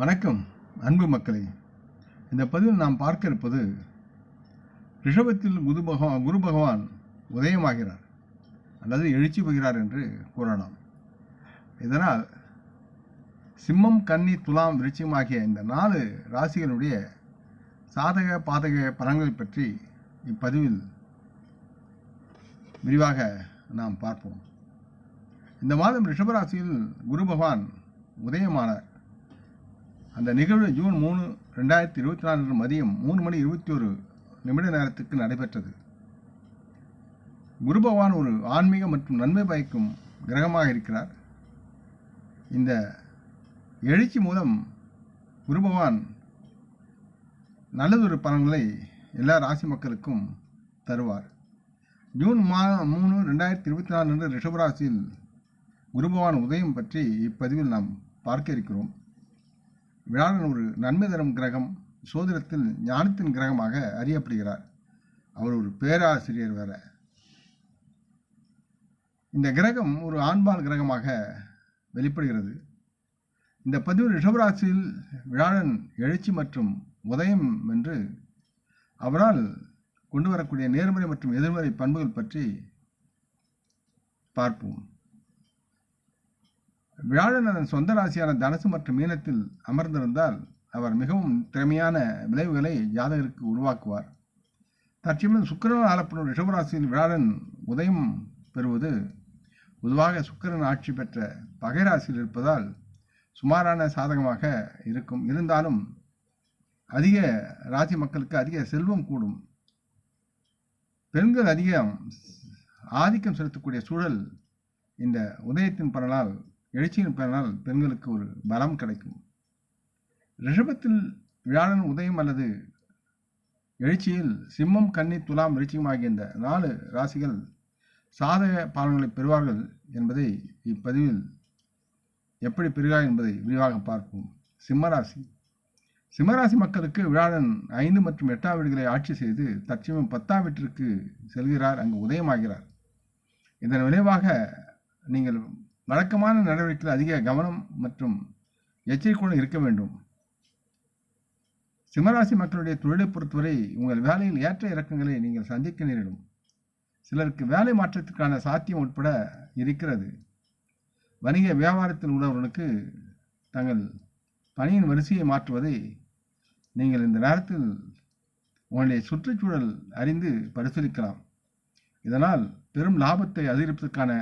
வணக்கம் அன்பு மக்களே. இந்த பதிவில் நாம் பார்க்க இருப்பது ரிஷபத்தில் குரு பகவான் குரு பகவான் உதயமாகிறார். அல்லது எழுச்சி போகிறார் என்று கூறலாம். இதனால் சிம்மம் கன்னி துலாம் விருச்சிகம் ஆகிய இந்த நாலு ராசிகளுடைய சாதக பாதக பலன்களை பற்றி இப்பதிவில் விரிவாக நாம் பார்ப்போம். இந்த மாதம் ரிஷபராசியில் குரு பகவான் உதயமானார். அந்த நிகழ்வு ஜூன் மூணு ரெண்டாயிரத்தி இருபத்தி நாலு மதியம் மூணு மணி இருபத்தி ஒரு நிமிட நேரத்துக்கு நடைபெற்றது. குரு பகவான் ஒரு ஆன்மீக மற்றும் நன்மை பயக்கும் கிரகமாக இருக்கிறார். இந்த எழுச்சி மூலம் குரு பகவான் நல்லதொரு பலன்களை எல்லா ராசி மக்களுக்கும் தருவார். ஜூன் மா மூணு ரெண்டாயிரத்தி இருபத்தி நாலு அன்று ரிஷபராசியில் குரு பகவான் உதயம் பற்றி இப்பதிவில் நாம் பார்க்க இருக்கிறோம். வியாழன் ஒரு நன்மை தரும் கிரகம் சோதனத்தில் ஞானத்தின் கிரகமாக அறியப்படுகிறார். அவர் ஒரு பேராசிரியர் வேற. இந்த கிரகம் ஒரு ஆண்பால் கிரகமாக வெளிப்படுகிறது. இந்த பதிவு ரிஷபராசியில் வியாழன் எழுச்சி மற்றும் உதயம் என்று அவரால் கொண்டு வரக்கூடிய நேர்மறை மற்றும் எதிர்மறை பண்புகள் பற்றி பார்ப்போம். வியாழன் அதன் சொந்த ராசியான தனுசு மற்றும் மீனத்தில் அமர்ந்திருந்தால் அவர் மிகவும் திறமையான விளைவுகளை ஜாதகருக்கு உருவாக்குவார். தற்சமயம் சுக்கரன் ஆளப்படும் ரிஷபராசியில் வியாழன் உதயம் பெறுவது பொதுவாக சுக்கிரன் ஆட்சி பெற்ற பகைராசியில் இருப்பதால் சுமாரான சாதகமாக இருக்கும். இருந்தாலும் அதிக ராசி மக்களுக்கு அதிக செல்வம் கூடும். பெண்கள் அதிகம் ஆதிக்கம் செலுத்தக்கூடிய சூழல் இந்த உதயத்தின் பலனால் எழுச்சியின் பலனால் பெண்களுக்கு ஒரு பலம் கிடைக்கும். ரிஷபத்தில் வியாழன் உதயம் அல்லது எழுச்சியில் சிம்மம் கன்னி துலாம் விருச்சிகம் ஆகிய இந்த நாலு ராசிகள் சாதக பலன்களை பெறுவார்கள் என்பதை இப்பதிவில் எப்படி பெறுகிறார் என்பதை விரிவாக பார்ப்போம். சிம்மராசி. சிம்மராசி மக்களுக்கு வியாழன் ஐந்து மற்றும் எட்டாம் வீடுகளை ஆட்சி செய்து தற்சமயம் பத்தாம் வீட்டிற்கு செல்கிறார். அங்கு உதயமாகிறார். இதன் விளைவாக நீங்கள் வழக்கமான நடவடிக்கையில் அதிக கவனம் மற்றும் எச்சரிக்கையுடன் இருக்க வேண்டும். சிம்மராசி மக்களுடைய தொழிலை பொறுத்தவரை உங்கள் வேலையில் ஏற்ற இறக்கங்களை நீங்கள் சந்திக்க நேரிடும். சிலருக்கு வேலை மாற்றத்திற்கான சாத்தியம் உட்பட இருக்கிறது. வணிக வியாபாரத்தில் உள்ளவர்களுக்கு தங்கள் பணியின் வரிசையை மாற்றுவதை நீங்கள் இந்த நேரத்தில் உங்களுடைய சுற்றுச்சூழல் அறிந்து பரிசீலிக்கலாம். இதனால் பெரும் லாபத்தை அதிகரிப்பதற்கான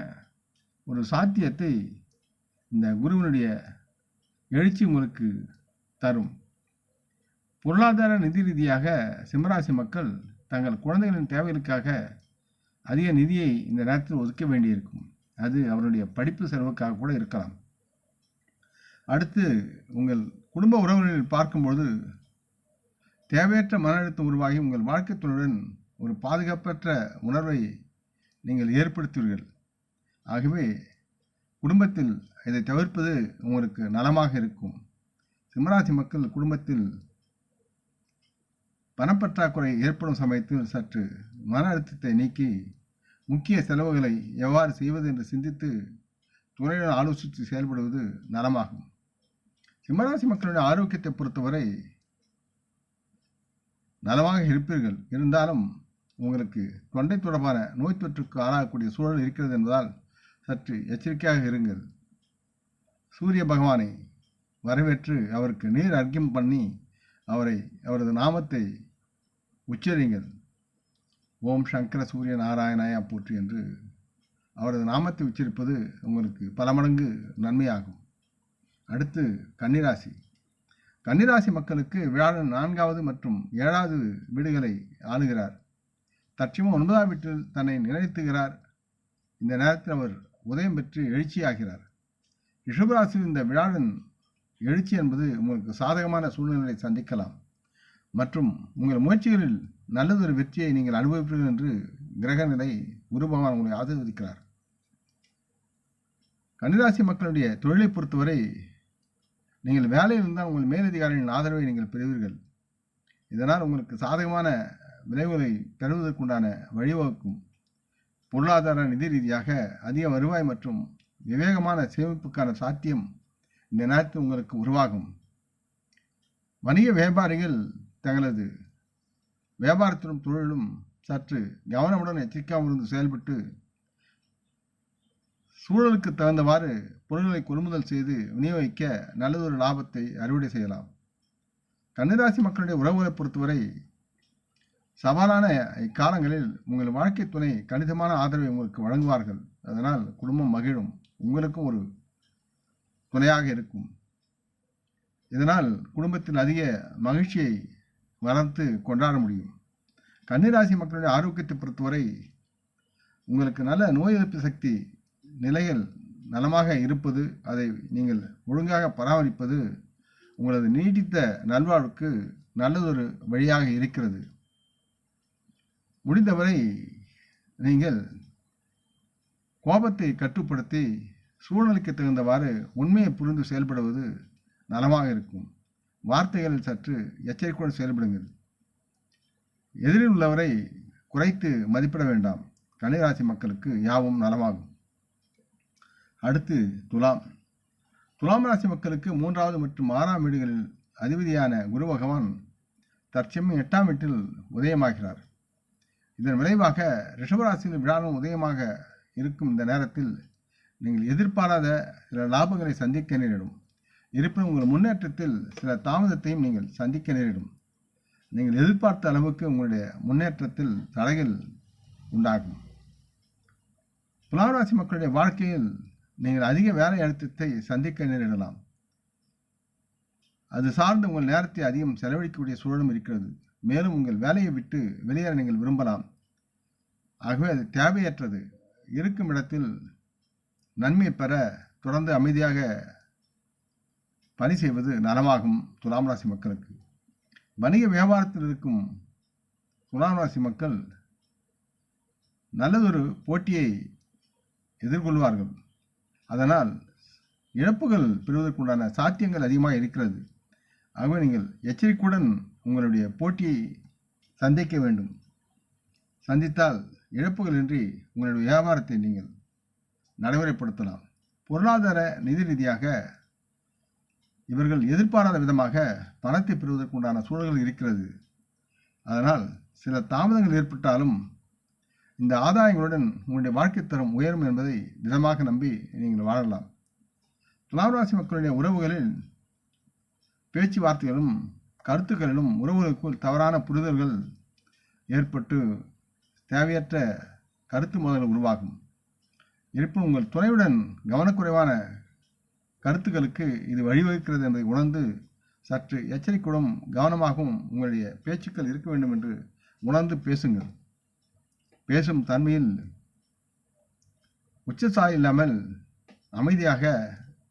ஒரு சாத்தியத்தை இந்த குருவினுடைய எழுச்சி உங்களுக்கு தரும். பொருளாதார நிதி ரீதியாக சிம்மராசி மக்கள் தங்கள் குழந்தைகளின் தேவைகளுக்காக அதிக நிதியை இந்த நேரத்தில் ஒதுக்க வேண்டியிருக்கும். அது அவருடைய படிப்பு செலவுக்காக கூட இருக்கலாம். அடுத்து உங்கள் குடும்ப உறவுகளில் பார்க்கும்போது தேவையற்ற மன அழுத்தம் உருவாகி உங்கள் வாழ்க்கை துணையுடன் ஒரு பாதுகாப்பற்ற உணர்வை நீங்கள் ஏற்படுத்துவீர்கள். ஆகவே குடும்பத்தில் இதை தவிர்ப்பது உங்களுக்கு நலமாக இருக்கும். சிம்மராசி மக்கள் குடும்பத்தில் பணப்பற்றாக்குறை ஏற்படும் சமயத்தில் சற்று மன அழுத்தத்தை நீக்கி முக்கிய செலவுகளை எவ்வாறு செய்வது என்று சிந்தித்து துணையுடன் ஆலோசித்து செயல்படுவது நலமாகும். சிம்மராசி மக்களுடைய ஆரோக்கியத்தை பொறுத்தவரை நலமாக இருப்பீர்கள். இருந்தாலும் உங்களுக்கு தொண்டை தொடர்பான நோய் தொற்றுக்கு ஆளாகக்கூடிய சூழல் இருக்கிறது என்பதால் சற்று எச்சரிக்கையாக இருங்கள். சூரிய பகவானை வரவேற்று அவருக்கு நீர் அர்க்கியம் பண்ணி அவரை அவரது நாமத்தை உச்சரிங்கள் ஓம் சங்கர சூரிய நாராயணாயா போற்றி என்று அவரது நாமத்தை உச்சரிப்பது உங்களுக்கு பல மடங்கு நன்மையாகும். அடுத்து கன்னிராசி. கன்னிராசி மக்களுக்கு வியாழன் நான்காவது மற்றும் ஏழாவது வீடுகளை ஆளுகிறார். தற்சமயம் ஒன்பதாம் வீட்டில் தன்னை நிலைத்துகிறார் இந்த நேரத்தில் அவர் உதயம் பெற்று எழுச்சியாகிறார். ரிஷபராசியில் இந்த விழாவின் எழுச்சி என்பது உங்களுக்கு சாதகமான சூழ்நிலையை சந்திக்கலாம். மற்றும் உங்கள் முயற்சிகளில் நல்லதொரு வெற்றியை நீங்கள் அனுபவிப்பீர்கள் என்று கிரகநிலை குருபகவான் உங்களை ஆசீர்வதிக்கிறார். கன்னிராசி மக்களுடைய தொழிலை பொறுத்தவரை நீங்கள் வேலையில் இருந்தால் உங்கள் மேலதிகாரிகளின் ஆதரவை நீங்கள் பெறுவீர்கள். இதனால் உங்களுக்கு சாதகமான விளைவுகளை பெறுவதற்குண்டான வழிவகுக்கும். பொருளாதார நிதி ரீதியாக அதிக வருவாய் மற்றும் விவேகமான சேமிப்புக்கான சாத்தியம் இந்த நேரத்தில் உங்களுக்கு உருவாகும். வணிக வியாபாரிகள் தங்களது வியாபாரத்திலும் தொழிலும் சற்று கவனமுடன் எச்சரிக்காமல் இருந்து செயல்பட்டு சூழலுக்கு தகுந்தவாறு பொருட்களை கொள்முதல் செய்து விநியோகிக்க நல்லதொரு லாபத்தை அறுவடை செய்யலாம். கன்னிராசி மக்களுடைய உறவுகளை பொறுத்தவரை சவாலான இக்காலங்களில் உங்கள் வாழ்க்கை துணை கணிதமான ஆதரவை உங்களுக்கு வழங்குவார்கள். அதனால் குடும்பம் மகிழும். உங்களுக்கும் ஒரு துணையாக இருக்கும். இதனால் குடும்பத்தில் அதிக மகிழ்ச்சியை வளர்த்து கொண்டாட முடியும். கன்னிராசி மக்களுடைய ஆரோக்கியத்தை பொறுத்தவரை உங்களுக்கு நல்ல நோய் எதிர்ப்பு சக்தி நிலைகள் நலமாக இருப்பது அதை நீங்கள் ஒழுங்காக பராமரிப்பது உங்களது நீடித்த நல்வாழ்வுக்கு நல்லதொரு வழியாக இருக்கிறது. முடிந்தவரை நீங்கள் கோபத்தை கட்டுப்படுத்தி சூழ்நிலைக்கு தகுந்தவாறு உண்மையை புரிந்து செயல்படுவது நலமாக இருக்கும். வார்த்தைகளில் சற்று எச்சரிக்கையுடன் செயல்படுங்கள். எதிரில் உள்ளவரை குறைத்து மதிப்பிட வேண்டாம். கன்னிராசி மக்களுக்கு யாவும் நலமாகும். அடுத்து துலாம். துலாம் ராசி மக்களுக்கு மூன்றாவது மற்றும் ஆறாம் வீடுகளில் அதிபதியான குரு பகவான் தற்சமயம் எட்டாம் வீட்டில் உதயமாகிறார். இதன் விளைவாக ரிஷபராசியில் விழாவும் உதயமாக இருக்கும் இந்த நேரத்தில் நீங்கள் எதிர்பாராத சில லாபங்களை சந்திக்க நேரிடும். இருப்பினும் உங்கள் முன்னேற்றத்தில் சில தாமதத்தையும் நீங்கள் சந்திக்க நேரிடும். நீங்கள் எதிர்பார்த்த அளவுக்கு உங்களுடைய முன்னேற்றத்தில் தடைகள் உண்டாகும். துலாம் ராசி மக்களுடைய வாழ்க்கையில் நீங்கள் அதிக வேலை அழுத்தத்தை சந்திக்க நேரிடலாம். அது சார்ந்து உங்கள் நேரத்தை அதிகம் செலவழிக்கக்கூடிய சூழலும் இருக்கிறது. மேலும் உங்கள் வேலையை விட்டு வெளியேற நீங்கள் விரும்பலாம். ஆகவே அது தேவையற்றது. இருக்கும் இடத்தில் நன்மை பெற தொடர்ந்து அமைதியாக பணி செய்வது நலமாகும் துலாம் ராசி மக்களுக்கு. வணிக வியாபாரத்தில் இருக்கும் துலாம் ராசி மக்கள் நல்லதொரு போட்டியை எதிர்கொள்வார்கள். அதனால் இழப்புகள் பெறுவதற்குண்டான சாத்தியங்கள் அதிகமாக இருக்கிறது. ஆகவே நீங்கள் எச்சரிக்கையுடன் உங்களுடைய போட்டியை சந்திக்க வேண்டும். சந்தித்தால் இழப்புகள் இன்றி உங்களுடைய வியாபாரத்தை நீங்கள் நடைமுறைப்படுத்தலாம். பொருளாதார நிதி ரீதியாக இவர்கள் எதிர்பாராத விதமாக பணத்தை பெறுவதற்குண்டான சூழல்கள் இருக்கிறது. அதனால் சில தாமதங்கள் ஏற்பட்டாலும் இந்த ஆதாயங்களுடன் உங்களுடைய வாழ்க்கை தரம் உயரும் என்பதை விதமாக நம்பி நீங்கள் வாழலாம். துலாம் ராசி மக்களுடைய உறவுகளில் பேச்சுவார்த்தைகளும் கருத்துக்களிலும் உறவுகளுக்குள் தவறான புரிதல்கள் ஏற்பட்டு தேவையற்ற கருத்து மோதல்கள் உருவாகும். இருப்பினும் உங்கள் துணையுடன் கவனக்குறைவான கருத்துக்களுக்கு இது வழிவகுக்கிறது என்பதை உணர்ந்து சற்று எச்சரிக்கையுடன் கவனமாகவும் உங்களுடைய பேச்சுக்கள் இருக்க வேண்டும் என்று உணர்ந்து பேசுங்கள். பேசும் தன்மையில் உச்சசாய் இல்லாமல் அமைதியாக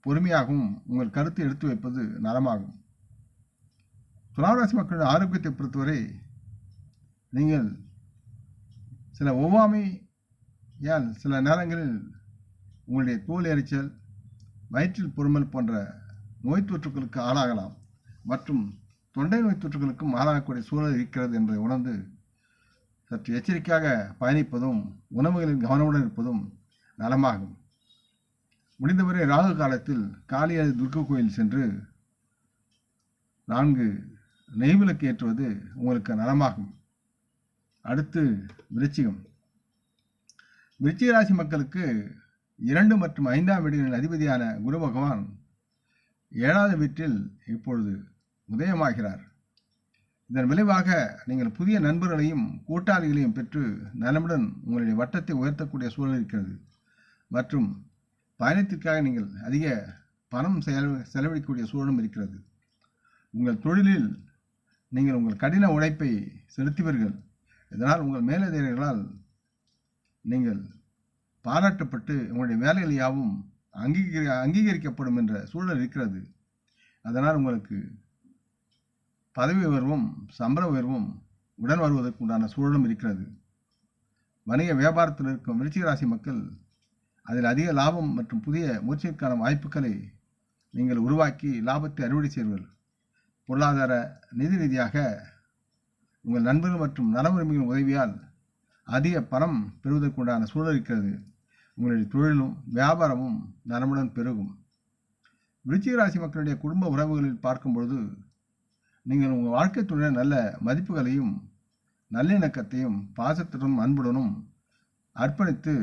பொறுமையாகவும் உங்கள் கருத்தை எடுத்து வைப்பது நலமாகும். துளாராசி மக்களின் ஆரோக்கியத்தை பொறுத்தவரை நீங்கள் சில ஒவ்வாமையால் சில நேரங்களில் உங்களுடைய தோல் எரிச்சல் வயிற்றில் பொறுமல் போன்ற நோய் தொற்றுகளுக்கு ஆளாகலாம் மற்றும் தொண்டை நோய் தொற்றுகளுக்கும் ஆளாகக்கூடிய சூழல் இருக்கிறது என்பதை உணர்ந்து சற்று எச்சரிக்கையாக பயணிப்பதும் உணவுகளில் கவனமுடன் இருப்பதும் நலமாகும். முடிந்தவரை ராகு காலத்தில் காளியாதி துர்க்க கோயில் சென்று நான்கு நெய்விளக்கு ஏற்றுவது உங்களுக்கு நலமாகும். அடுத்து விருச்சிகம். விருச்சிக ராசி மக்களுக்கு இரண்டு மற்றும் ஐந்தாம் வீடுகளின் அதிபதியான குரு பகவான் ஏழாவது வீட்டில் இப்பொழுது உதயமாகிறார். இதன் விளைவாக நீங்கள் புதிய நண்பர்களையும் கூட்டாளிகளையும் பெற்று நலமுடன் உங்களுடைய வட்டத்தை உயர்த்தக்கூடிய சூழல் இருக்கிறது. மற்றும் பயணத்திற்காக நீங்கள் அதிக பணம் செலவழிக்கக்கூடிய சூழலும் இருக்கிறது. உங்கள் தொழிலில் நீங்கள் உங்கள் கடின உழைப்பை செலுத்துவீர்கள். இதனால் உங்கள் மேலதிகாரிகளால் நீங்கள் பாராட்டப்பட்டு உங்களுடைய வேலைகள் யாவும் அங்கீகரி அங்கீகரிக்கப்படும் என்ற சூழல் இருக்கிறது. அதனால் உங்களுக்கு பதவி உயர்வும் சம்பள உயர்வும் உடன் வருவதற்கு உண்டான சூழலும் இருக்கிறது. வணிக வியாபாரத்தில் இருக்கும் விருச்சிக ராசி மக்கள் அதில் அதிக லாபம் மற்றும் புதிய முயற்சிக்கான வாய்ப்புகளை நீங்கள் உருவாக்கி லாபத்தை அறுவடை செய்வீர்கள். பொருளாதார நிதி ரீதியாக உங்கள் நண்பர்கள் மற்றும் நல உரிமைகளின் உதவியால் அதிக பணம் பெறுவதற்குண்டான சூழல் இருக்கிறது. உங்களுடைய தொழிலும் வியாபாரமும் நலமுடன் பெருகும். விருச்சிக ராசி மக்களுடைய குடும்ப உறவுகளில் பார்க்கும் பொழுது நீங்கள் உங்கள் வாழ்க்கை துணை நல்ல மதிப்புகளையும் நல்லிணக்கத்தையும் பாசத்துடனும் அன்புடனும் அர்ப்பணித்து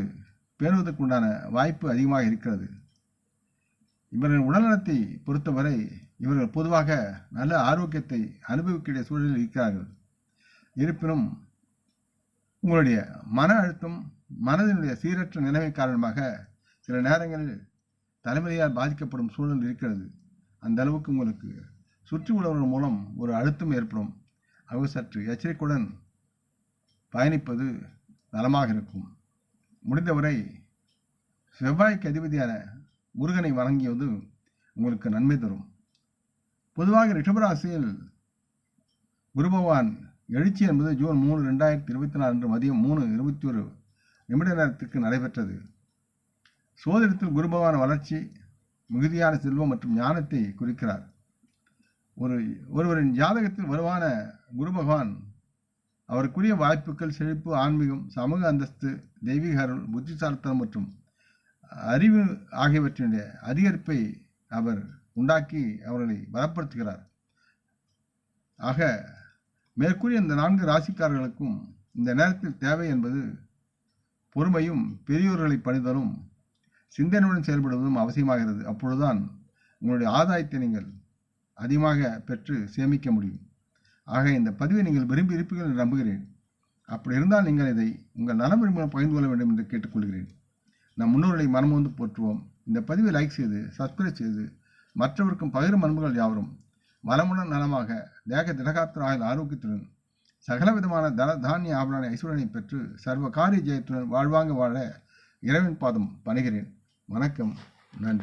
பேணுவதற்குண்டான வாய்ப்பு அதிகமாக இருக்கிறது. இவரின் உடல்நலத்தை பொறுத்தவரை இவர்கள் பொதுவாக நல்ல ஆரோக்கியத்தை அனுபவிக்கக்கூடிய சூழலில் இருக்கிறார்கள். இருப்பினும் உங்களுடைய மன அழுத்தம் மனதினுடைய சீரற்ற நிலைமை காரணமாக சில நேரங்களில் தலைவலியால் பாதிக்கப்படும் சூழல் இருக்கிறது. அந்த அளவுக்கு உங்களுக்கு சுற்றி உள்ளவர்கள் மூலம் ஒரு அழுத்தம் ஏற்படும். அவங்க சற்று எச்சரிக்கையுடன் பயணிப்பது நலமாக இருக்கும். முடிந்தவரை செவ்வாய்க்கு அதிபதியான முருகனை வணங்கியது உங்களுக்கு நன்மை தரும். பொதுவாக ரிஷபராசியில் குரு பகவான் எழுச்சி என்பது ஜூன் மூணு ரெண்டாயிரத்தி இருபத்தி நாலு அன்று மதியம் மூணு இருபத்தி ஒரு நிமிட நேரத்திற்கு நடைபெற்றது. சோதனத்தில் குரு பகவான் வளர்ச்சி மிகுதியான செல்வம் மற்றும் ஞானத்தை குறிக்கிறார். ஒரு ஒருவரின் ஜாதகத்தில் வருவான குரு பகவான் அவருக்குரிய வாய்ப்புகள் செழிப்பு ஆன்மீகம் சமூக அந்தஸ்து தெய்வீக அருள் புத்திசாலித்தனம் மற்றும் அறிவு ஆகியவற்றினுடைய அதிகரிப்பை அவர் உண்டாக்கி அவர்களை பலப்படுத்துகிறார். ஆக மேற்கூறிய இந்த நான்கு ராசிக்காரர்களுக்கும் இந்த நேரத்தில் தேவை என்பது பொறுமையும் பெரியோர்களை பணிதலும் சிந்தனையுடன் செயல்படுவதும் அவசியமாகிறது. அப்பொழுதுதான் உங்களுடைய ஆதாயத்தை நீங்கள் அதிகமாக பெற்று சேமிக்க முடியும். ஆக இந்த பதிவை நீங்கள் விரும்பி இருப்பீர்கள் என்று நம்புகிறேன். அப்படி இருந்தால் நீங்கள் இதை உங்கள் நலம் விரும்பின பகிர்ந்து கொள்ள வேண்டும் என்று கேட்டுக்கொள்கிறேன். நம் முன்னோர்களை மனமுந்து போற்றுவோம். இந்த பதிவை லைக் செய்து சப்ஸ்கிரைப் செய்து மற்றவருக்கும் பகிரும் அன்புகள் யாவரும். வளமுடன் நலமாக தேக திடகாத்திர ஆயுள் ஆரோக்கியத்துடன் சகல விதமான தன தானிய ஆபரண ஐஸ்வரனை பெற்று சர்வ காரிய ஜெயத்துடன் வாழ்வாங்க வாழ இரவின் பாதம் பணிகிறேன். வணக்கம். நன்றி.